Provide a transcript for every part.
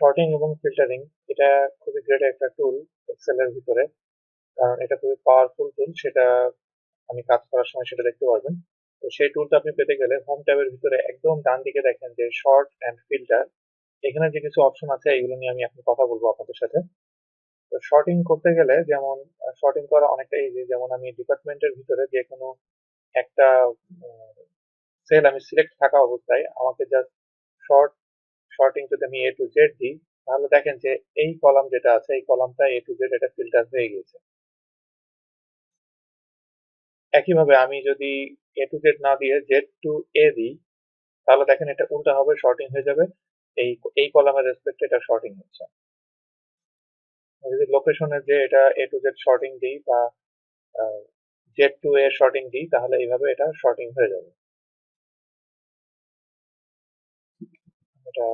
Sorting এবং filtering এটা খুবই গ্রেট একটা টুল এক্সেল এর ভিতরে। কারণ এটা খুবই পাওয়ারফুল টুল সেটা আমি কাজ করার সময় সেটা দেখতে পারবেন। তো সেই টুলটা আপনি পেতে গেলে হোম ট্যাবের ভিতরে একদম ডান দিকে দেখেন যে শর্ট অ্যান্ড ফিল্টার এখানে যে কিছু অপশন আছে এগুলো নিয়ে আমি এখন কথা বলব আপনাদের সাথে। তো শর্টিং করতে গেলে যেমন শর্টিং করা অনেকটা ইজি যেমন আমি ডিপার্টমেন্টের ভিতরে যে কোনো একটা সেল আমি সিলেক্ট থাকা অবস্থায় আমাকে জাস্ট শর্ট শর্টিং যদি আমি এ টু জেড দিই, তাহলে দেখেন যে এই কলাম যেটা আছে, এই কলামটা এ টু জেড এটা ফিল্টার হয়ে গেছে একইভাবে আমি যদি এ টু জেড না দিয়ে জেড টু এ দিই, তাহলে দেখেন এটা উল্টা হবে শর্টিং হয়ে যাবে। এই এই কলামের রেসপেক্টে এটা শর্টিং হচ্ছে। যদি লোকেশনের যে এটা এ টু জেড শর্টিং দিই বা জেড টু এ শর্টিং দিই, তাহলে এইভাবে এটা শর্টিং হয়ে যাবে। এটা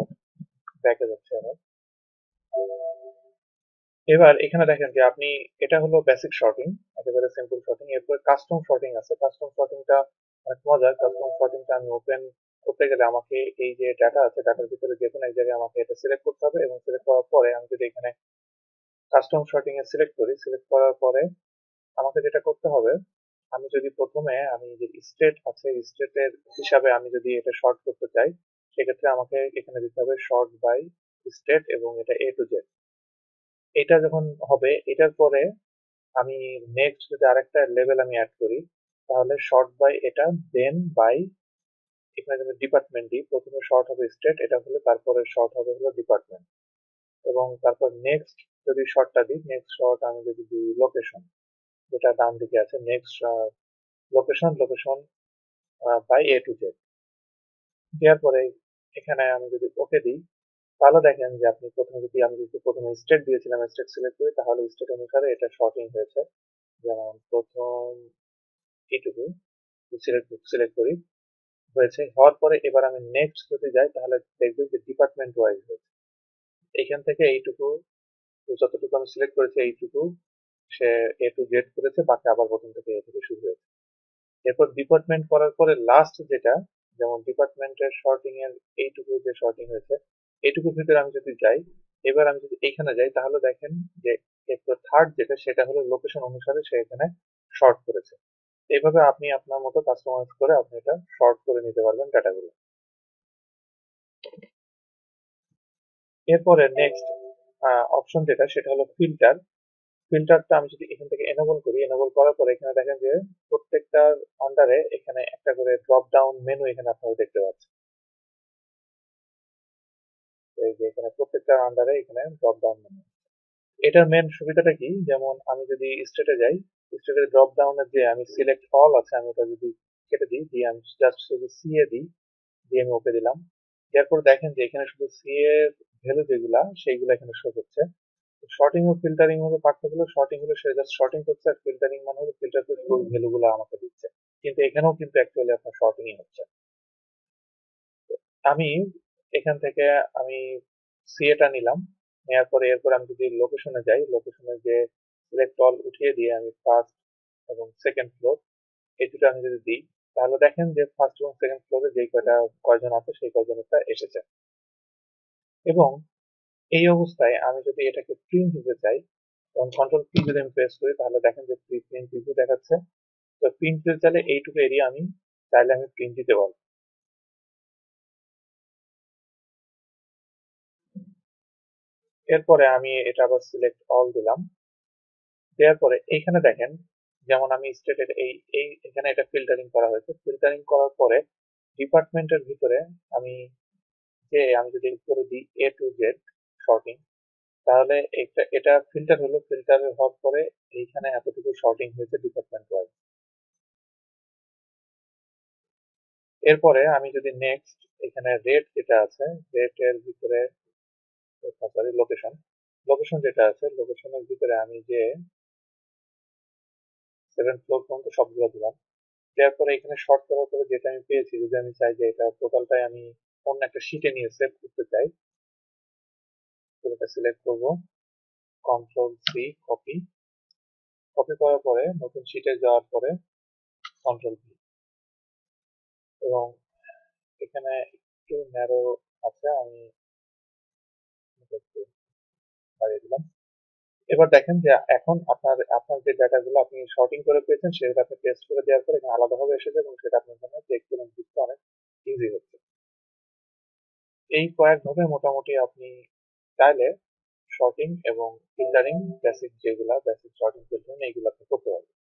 এবার এখানে দেখেন যে আপনি, এটা হলো বেসিক শর্টিং একেবারে সিম্পল শর্টিং এরপর কাস্টম শর্টিং আছে। কাস্টম শর্টিংটা অনেক মজার। কাস্টম শর্টিংটা আমি ওপেন করতে গেলে আমাকে এই যে ডাটা আছে ডাটার ভিতরে যে কোনো এক জায়গায় আমাকে এটা সিলেক্ট করতে হবে এবং সিলেক্ট করার পরে আমি যদি এখানে কাস্টম শর্টিং এ সিলেক্ট করি সিলেক্ট করার পরে আমাকে যেটা করতে হবে, আমি যদি প্রথমে আমি যে স্টেট আছে স্টেটের হিসাবে আমি যদি এটা শর্ট করতে চাই সেক্ষেত্রে আমাকে এখানে দিতে হবে শর্ট বাই স্টেট এবং এটা এ টু জেড এটা যখন হবে, এটার পরে আমি নেক্সট যদি আরেকটা লেভেল আমি অ্যাড করি, তাহলে শর্ট বাই এটা দেন বাই এখানে যদি ডিপার্টমেন্ট দিই প্রথমে শর্ট হবে স্টেট এটা হলে তারপরে শর্ট হবে হলো ডিপার্টমেন্ট এবং তারপর নেক্সট যদি শর্টটা দিই নেক্সট শর্ট আমি যদি দিই লোকেশন যেটা ডান দিকে আছে next location location by A to Z দেওয়ার পরে এখানে আমি যদি ওকে দিই, তাহলে দেখেন যে আপনি প্রথমে যদি, আমি যদি প্রথমে স্টেট দিয়েছিলাম স্টেট সিলেক্ট করি, তাহলে স্টেট অনুসারে এটা শর্টিং হয়েছে। যেমন প্রথম এইটুকু সিলেক্ট সিলেক্ট করি, হয়েছে। হওয়ার পরে এবার আমি নেক্সট যদি যাই, তাহলে দেখবেন যে ডিপার্টমেন্ট ওয়াইজ হয়েছে। এখান থেকে এইটুকু যতটুকু আমি সিলেক্ট করেছি, এইটুকু সে এ টু জেড করেছে, বাকি আবার প্রথম থেকে এ থেকে শুরু হয়েছে। এরপর ডিপার্টমেন্ট করার পরে লাস্ট যেটা যেমন ডিপার্টমেন্টের শর্টিং এর এইটুকু যে শর্টিং হয়েছে এইটুকুর ভিতরে আমি যদি যাই, এবার আমি যদি এখানে যাই, তাহলে দেখেন যে এরপর থার্ড যেটা, সেটা হলো লোকেশন অনুসারে সে এখানে শর্ট করেছে। এইভাবে আপনি আপনার মতো কাস্টমাইজ করে আপনি এটা শর্ট করে নিতে পারবেন ডাটাগুলো এরপরে নেক্সট অপশন যেটা, সেটা হলো ফিল্টার ফিল্টারটা আমি যদি এখান থেকে এনেবল করি এনেবল করার পরে এখানে দেখেন যে প্রত্যেকটার আন্ডারে এখানে একটা করে ড্রপ ডাউন মেনু এখানে আপনারা দেখতে পাচ্ছেন। এই যে এখানে প্রত্যেকটার আন্ডারে এখানে ড্রপ ডাউন মেনু এটার মেন সুবিধাটা কি? যেমন আমি যদি স্টেটে যাই স্টেটের ড্রপ ডাউনের যে আমি সিলেক্ট অল আছে, আমি ওটা যদি কেটে দিই, দিয়ে আমি জাস্ট শুধু সি এ দিই, দিয়ে আমি ওকে দিলাম। এরপর দেখেন যে এখানে শুধু সিএ ভ্যালু যেগুলা, সেইগুলো এখানে শো করছে। শর্টিং ও ফিল্টারিং হলো পার্থক্য শর্টিং হলো সে জাস্ট শর্টিং করছে আর ফিল্টারিং মানে হলো ফিল্টার করে ফুল ভ্যালু গুলো আমাকে দিচ্ছে। কিন্তু এখানেও কিন্তু অ্যাকচুয়ালি আপনার শর্টিং হচ্ছে। আমি এখান থেকে আমি সিএটা নিলাম। নেওয়ার পরে এরপর আমি যদি লোকেশনে যাই লোকেশনে যে সিলেক্ট অল উঠিয়ে দিয়ে আমি ফার্স্ট এবং সেকেন্ড ফ্লোর এই দুটো আমি যদি দিই, তাহলে দেখেন যে ফার্স্ট এবং সেকেন্ড ফ্লোরে যে কয়টা কয়জন আছে, সেই কয়জনেরটা এসেছে। এবং এই অবস্থায় আমি যদি এটাকে প্রিন্ট দিতে চাই, এবং কন্ট্রোল পি যদি আমি প্রেস করি, তাহলে দেখেন যে প্রিন্ট রিভিউ দেখাচ্ছে। তো প্রিন্ট দিতে চাইলে এইটুকু এরিয়া আমি চাইলে আমি প্রিন্ট দিতে পারব। এরপরে আমি এটা আবার সিলেক্ট অল দিলাম। দেওয়ার পরে এইখানে দেখেন, যেমন আমি স্টেটের এই এই, এখানে এটা ফিল্টারিং করা হয়েছে। ফিল্টারিং করার পরে ডিপার্টমেন্টের ভিতরে আমি যে, আমি যদি করে দিই এ টু জেড শর্টিং তাহলে এটা এটা ফিল্টার হলো ফিল্টার হওয়ার পরে এইখানে এতটুকু শর্টিং হয়েছে ডিপার্টমেন্ট ওয়াইজ এরপরে আমি যদি নেক্সট এখানে রেট যেটা আছে রেট এর ভিতরে সরি লোকেশন লোকেশন যেটা আছে লোকেশনের ভিতরে আমি যে সেভেন ফ্লোর পর্যন্ত সবগুলো দিলাম। দেওয়ার পরে এখানে শর্ট করার পরে যেটা আমি পেয়েছি, যদি আমি চাই যে এটা টোটালটাই আমি অন্য একটা শিটে নিয়ে সেভ করতে চাই এটা সিলেক্ট করব। কন্ট্রোল সি কপি কপি করার পরে নতুন শিটে যাওয়ার পরে কন্ট্রোল ভি এবং এখানে একটু ন্যারো আছে, আমি বাড়িয়ে দিলাম। এবার দেখেন যে এখন আপনার আপনার যে ডাটাগুলো আপনি শর্টিং করে পেয়েছেন সেটা আপনি টেস্ট করে দেওয়ার পরে এখানে আলাদাভাবে এসেছে এবং সেটা আপনার জন্য দেখতে এবং বুঝতে অনেক ইজি হচ্ছে। এই কয়েকভাবে মোটামুটি আপনি চাইলে শর্টিং এবং ফিল্টারিং বেসিক যেগুলা বেসিক শর্টিং ফিল্টারিং এইগুলো করতে পারবেন।